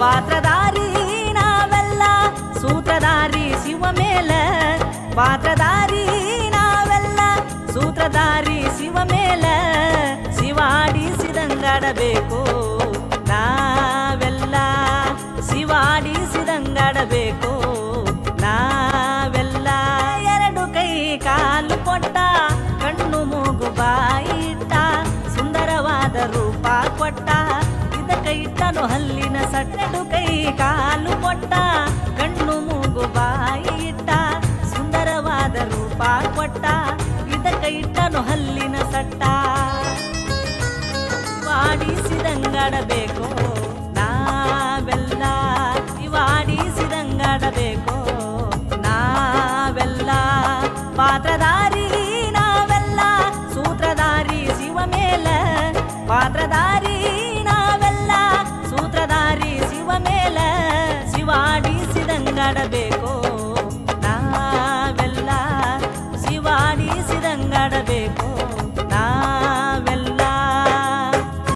ಪಾತ್ರಧಾರಿ ನಾವೆಲ್ಲ, ಸೂತ್ರಧಾರಿ ಶಿವ ಮೇಲೆ. ಪಾತ್ರಧಾರಿ ನಾವೆಲ್ಲ, ಸೂತ್ರಧಾರಿ ಶಿವ ಮೇಲ. ಶಿವಾಡಿಸಿದಂಗಾಡಬೇಕು ನಾವೆಲ್ಲ. ಶಿವಾಡಿಸಿದಂಗಾಡಬೇಕು ನಾವೆಲ್ಲ. ಎರಡು ಕೈ ಕಾಲು ಕೊಟ್ಟ, ಕಣ್ಣು ಮೂಗು ಬಾಯಿಟ್ಟ, ಸುಂದರವಾದ ರೂಪ ಕೊಟ್ಟ ಇಟ್ಟನು ಹಲ್ಲಿನ ಸಟ್ಟದು ಕೈ, ಕಾಲು ಕೊಟ್ಟ, ಕಣ್ಣು ಮೂಗು ಬಾಯಿ ಇಟ್ಟ, ಸುಂದರವಾದ ರೂಪ ಕೊಟ್ಟ, ಇದಕ್ಕ ಇಟ್ಟನು ಹಲ್ಲಿನ ಸಟ್ಟ. ವಾಡಿಸಿದಂಗಡಬೇಕು ನಾವೆಲ್ಲ ವಾಡಿಸಿದಂಗಡಬೇಕು ನಾವೆಲ್ಲ. ಪಾತ್ರಧಾರಿ ನಾವೆಲ್ಲ, ಸೂತ್ರಧಾರಿ ಶಿವ ಮೇಲ ಪಾತ್ರಧಾರಿ ಮಾಡಬೇಕೋ. ನಾವೆಲ್ಲ ಶಿವಾಡಿಸಿದಂಗಾಡಬೇಕೋ